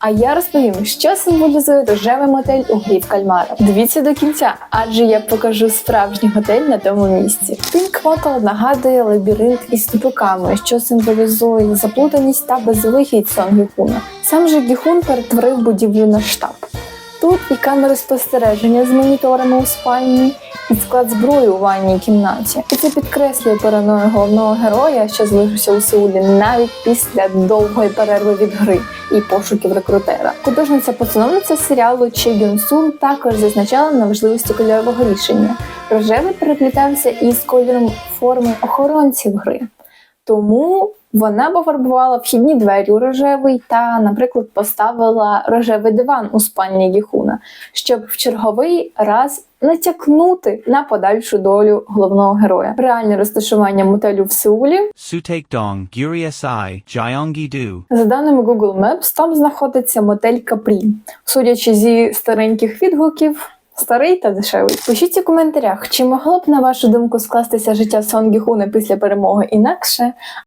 А я розповім, що символізує рожевий мотель у грі кальмара. Дивіться до кінця, адже я покажу справжній готель на тому місці. Pink Hotel нагадує лабіринт із тупиками, що символізує заплутаність та безвихідь Сон Гікуна. Сам же Гіхун перетворив будівлю на штаб. Тут і камери спостереження з моніторами у спальні, і склад зброї у ванній кімнаті. І це підкреслює параною головного героя, що залишився у Сеулі навіть після довгої перерви від гри і пошуків рекрутера. Художниця-постановниця серіалу Чи Гюн Сун також зазначала на важливості кольорового рішення. Рожевий переплітався із кольором форми охоронців гри. Тому вона пофарбувала вхідні двері у рожевий та, наприклад, поставила рожевий диван у спальні Гіхуна, щоб в черговий раз натякнути на подальшу долю головного героя. Реальне розташування мотелю в Сеулі за даними Google Maps, там знаходиться мотель Капрі. Судячи зі стареньких відгуків, старий та дешевий. Пишіть у коментарях, чи могло б, на вашу думку, скластися життя Сон Гіхуна після перемоги інакше,